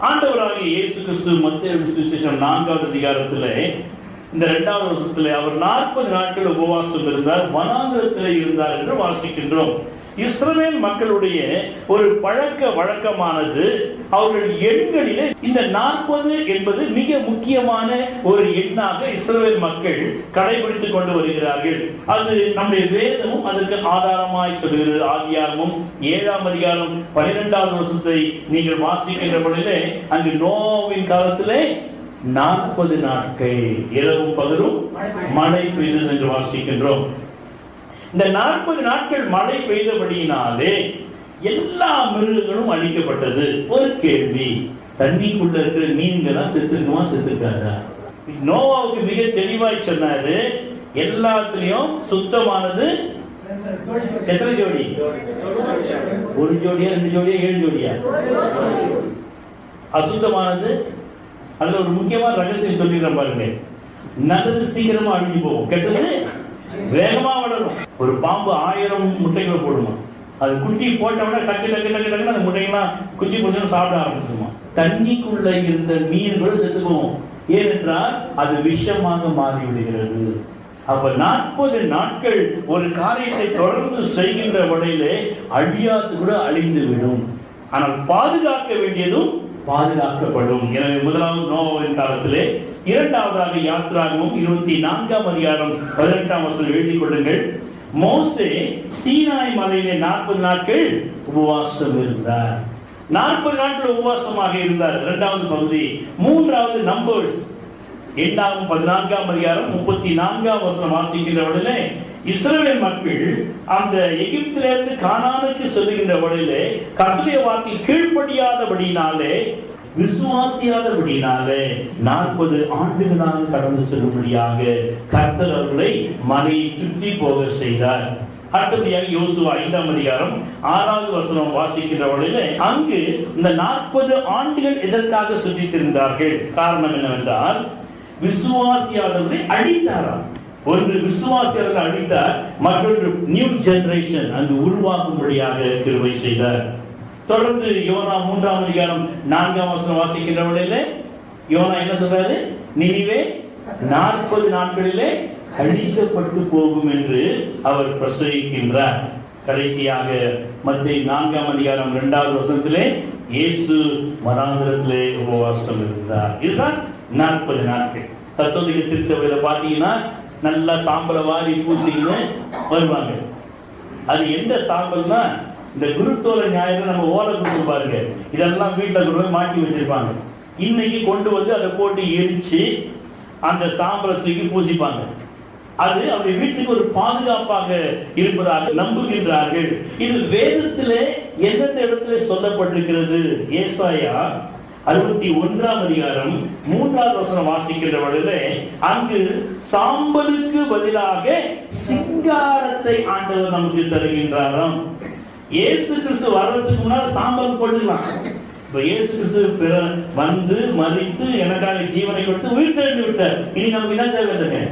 ஆண்டவராகிய இயேசு கிறிஸ்து மத்திய விசேஷம் நான்காவது அதிகாரத்திலே இந்த இரண்டாவது வருஷத்துல அவர் நாற்பது நாட்கள் உபவாசம் இருந்தார் வனாந்திரத்தில் இருந்தார் என்று வாசிக்கின்றோம். இஸ்ரவேல் மக்களுடைய ஒரு பழக்க வழக்கமானது அவர்கள் எண்களிலே இந்த நாற்பது என்பது மிக முக்கியமான ஒரு எண்ணாக இஸ்ரவேல் மக்கள் கடைபிடித்துக் கொண்டு வருகிறார்கள். அது நம்முடைய வேதமும் அதற்கு ஆதாரமாய் சொல்கிறது. ஆதியாகமும் ஏழாம் அதிகாரம் பனிரெண்டாவது வருஷத்தை நீங்கள் வாசிக்கின்ற பொழுதே அங்கு நோவின் காலத்திலே நாற்பது நாட்கள் இரவும் பகலும் மழை பெய்தது என்று வாசிக்கின்றோம். இந்த நாற்பது நாட்கள் மழை பெய்தபடியினாலே எல்லா மிருகங்களும் அழிக்கப்பட்டது. ஒரு கேள்வி தண்ணிக்குள்ள இருக்கிற மீன்கள்லாம் செத்துக்குமா செத்துக்காதா நோவாவுக்கு மிக தெளிவாய் சொன்னாரு எல்லாத்துலயும் சுத்தமானது எத்தனை ஜோடி? ஒரு ஜோடியா ரெண்டு ஜோடியா ஏழு ஜோடியா? அசுத்தமானது. அதுல ஒரு முக்கியமான ரகசியம் சொல்லிடுறேன் பாருங்க. நல்லது சீக்கிரமா அழிஞ்சு போகும். கெட்டது? வேகமா வளரும் ஒரு பாம்பு ஆயிரம் முட்டைகளை போடுமா அது குட்டி போட்டவுடனே உடனே டக்கு டக்கு டக்கு டக்குன்னு அந்த முட்டைகள்லாம் குச்சி குச்சின்னு சாப்பிட ஆரம்பிச்சிருமா. தண்ணிக்குள்ள இருந்த மீன்கள் செத்து போகும் ஏனென்றால் அது விஷமாக மாறிவிடுகிறது. அப்ப நாற்பது நாட்கள் ஒரு காரியத்தை தொடர்ந்து செய்கின்ற வழியிலே அழியாது கூட அழிந்து விடும் ஆனால் பாதுகாக்க வேண்டியதும் பாதுகாக்கப்படும். எனவே முதலாவது நோவாவின் காலத்திலே இரண்டாவதாக யாத்திராகவும் இருபத்தி நான்காம் அதிகாரம் பதினெட்டாம் வருஷம் எழுதி கொள்ளுங்கள். மோசே சீனாய் மலையிலே நாற்பது நாட்கள் உபவாசம் இருந்தார். நாற்பது நாட்கள் உபவாசமாக இருந்தார். இரண்டாவது பகுதி. மூன்றாவது நம்பர்ஸ் எட்டாம் பதினான்காம் அதிகாரம் முப்பத்தி நான்காம் வசனம் வாசிக்கின்ற வழியிலே இஸ்ரேலின் மக்கள் அந்த எகிப்திலிருந்து கானானுக்கு செல்லுகின்ற வழியிலே கர்த்தருடைய வார்த்தை கீழ்ப்படியாதபடினாலே விசுவாசியாதபடினாலே நாற்பது ஆண்டுகளாக கடந்து செல்லும்படியாக கர்த்தர் அவர்களை மலையை சுற்றி போக செய்தார். அடுத்தபடியாக யோசுவா ஐந்தாம் அதிகாரம் ஆறாவது வசனம் வாசிக்கின்ற வழியில அங்கு இந்த நாற்பது ஆண்டுகள் எதற்காக சுற்றித்திருந்தார்கள்? காரணம் என்னவென்றால் விசுவாசியாளர்களை அழித்தாராம் ஒன்று விசுவாசியாளர்கள் அழித்தார் மற்றொன்று நியூ ஜெனரேஷன் அங்கு உருவாக்கும்படியாக கிருவை செய்தார். தொடர்ந்து யோனா மூன்றாம் அதிகாரம் நான்காம் வசனம் வாசிக்கின்ற வேளையில யோனா என்ன சொல்றாரு? நினைவே நாற்பது நாட்களிலே அழிக்கப்பட்டு போகும் என்று அவர் பிரசவிக்கின்றார் கடைசியாக மத்திய நான்காம் அதிகாரம் இரண்டாவது வசனத்திலே இயேசு மராந்திரத்திலே உபவாசம் இருந்தார். இதுதான் நாற்பது நாட்கள். தத்துவதிக திருச்சபையில பாத்தீங்கன்னா நல்லா சாம்பலை வாரி பூசின்னு வருவாங்க. அது எந்த சாம்பல்னா இந்த குருத்தோல ஞாயிறு நம்ம ஓலை கொடுத்து பாருங்க. இதெல்லாம் வீட்டில் கொண்டு போய் மாட்டி வச்சிருப்பாங்க. இன்னைக்கு கொண்டு வந்து அதை போட்டு எரிச்சு அந்த சாம்பலை தூக்கி பூசிப்பாங்க. அது அவருடைய வீட்டுக்கு ஒரு பாதுகாப்பாக இருப்பதாக நம்புகின்றார்கள். இது வேதத்திலே எந்தெந்த இடத்துல சொல்லப்பட்டிருக்கிறது? ஏசாயா அறுபத்தி ஒன்றாம் அதிகாரம் மூன்றாவது வசனம் வாசிக்கின்ற பொழுது அங்கு சாம்பலுக்கு பதிலாக சிங்காரத்தை ஆண்டவர் நமக்கு தருகின்றாராம். இயேசு கிறிஸ்து வர்றதுக்கு முன்னால் சாம்பல் போட்டுக்கலாம். இப்ப இயேசு கிறிஸ்து பிற- வந்து மறித்து எனக்காக ஜீவனை கொடுத்து உயிர் தெரிந்து விட்டார். இனி நமக்கு என்ன தேவையில்லைங்க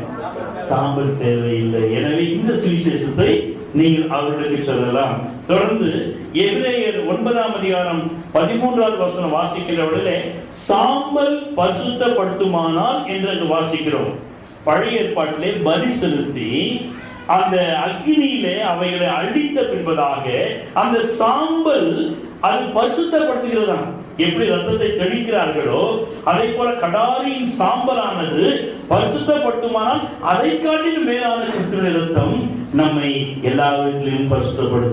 சாம்பல் தேவையில்லை. எனவே இந்த சுவிசேஷத்தை நீங்கள் அவர்களுக்கு சொல்லலாம். தொடர்ந்து எபிரேயர் ஒன்பதாம் அதிகாரம் பதிமூன்றாவது வசனம் வாசிக்கிறவர்களே சாம்பல் பரிசுத்தப்படுத்துமானால் என்று வாசிக்கிறோம். பழைய ஏற்பாட்டிலே பலி செலுத்தி அந்த அக்னியிலே அவைகளை அழித்த பின்பதாக அந்த சாம்பல் அது பரிசுத்தப்படுத்துகிறதாம். எப்படி ரத்தத்தை கழிக்கிறார்களோ அதை போல கடாரியின் சாம்பலானது பரிசுத்தப்படுத்துமானால் அதை காட்டிலும் மேலான கிறிஸ்துவின் ரத்தம் நம்மை எல்லா வீட்டிலும் பரிசுத்தப்படுத்தும்.